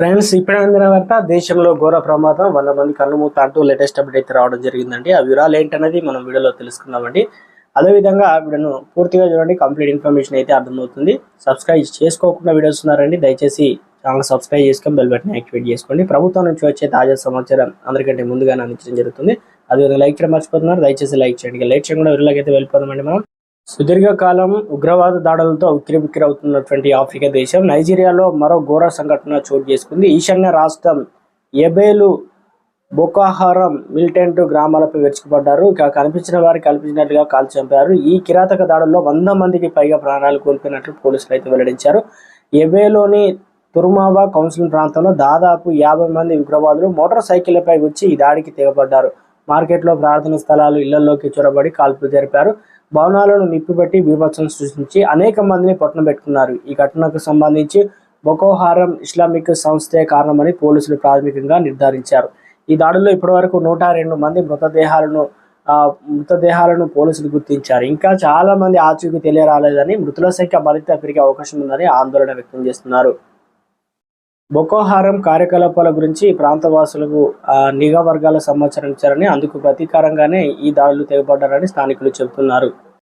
Friends ఇప్పుడే అందిన వార్త దేశంలో ఘోర ప్రమాదం వంద మంది కళ్ళు మూత అంటూ లేటెస్ట్ అప్డేట్ అయితే రావడం జరిగిందండి. ఆ వివరాలు ఏంటనేది మనం వీడియోలో తెలుసుకుందామండి. అదేవిధంగా ఆ వీడియోను పూర్తిగా చూడండి కంప్లీట్ ఇన్ఫర్మేషన్ అయితే అర్థమవుతుంది. సబ్స్క్రైబ్ చేసుకోకుండా వీడియోస్ ఉన్నారండి దయచేసి ఛానల్ సబ్స్క్రైబ్ చేసుకొని బెల్ బటన్ యాక్టివేట్ చేసుకోండి. ప్రభుత్వం నుంచి వచ్చే తాజా సమాచారం అందరికంటే ముందుగానే అందించడం జరుగుతుంది. అదేవిధంగా లైక్ చేయడం మర్చిపోతున్నారు దయచేసి లైక్ చేయండి. లైక్ చేయకుండా వీడియోలోకి అయితే వెళ్ళిపోదామండి మనం. సుదీర్ఘకాలం ఉగ్రవాద దాడులతో ఉక్కిరిబిక్కిరవుతున్నటువంటి ఆఫ్రికా దేశం నైజీరియాలో మరో ఘోర సంఘటన చోటు చేసుకుంది. ఈశాన్య రాష్ట్రం ఎబేలు బొకాహారం మిలిటెంట్ గ్రామాలపై విరుచుకుపడ్డారు. ఇక కనిపించిన వారికి కల్పించినట్లుగా కాల్చి చంపారు. ఈ కిరాతక దాడుల్లో వంద మందికి పైగా ప్రాణాలు కోల్పోయినట్లు పోలీసులు అయితే వెల్లడించారు. ఎబేలోని తురుమావా కౌన్సిల్ ప్రాంతంలో దాదాపు యాభై మంది ఉగ్రవాదులు మోటార్ సైకిళ్ళపై వచ్చి ఈ దాడికి తెగబడ్డారు మార్కెట్లో ప్రార్థన స్థలాలు ఇళ్ళలోకి చొరబడి కాల్పులు జరిపారు. భవనాలను నిప్పిపెట్టి బీభత్సం సృష్టించి అనేక మందిని పట్టున పెట్టుకున్నారు. ఈ ఘటనకు సంబంధించి బొకోహారం ఇస్లామిక్ సంస్థే కారణమని పోలీసులు ప్రాథమికంగా నిర్ధారించారు. ఈ దాడుల్లో ఇప్పటివరకు నూట రెండు మంది మృతదేహాలను మృతదేహాలను పోలీసులు గుర్తించారు. ఇంకా చాలా మంది ఆచూకీ తెలియరాలేదని మృతుల సంఖ్య మరింత పెరిగే అవకాశం ఉందని ఆందోళన వ్యక్తం చేస్తున్నారు. బొకోహారం కార్యకలాపాల గురించి ప్రాంతవాసులకు నిఘా వర్గాల సమాచారం ఇచ్చారని అందుకు ప్రతీకారంగానే ఈ దాడులు తెగబడ్డారని స్థానికులు చెబుతున్నారు.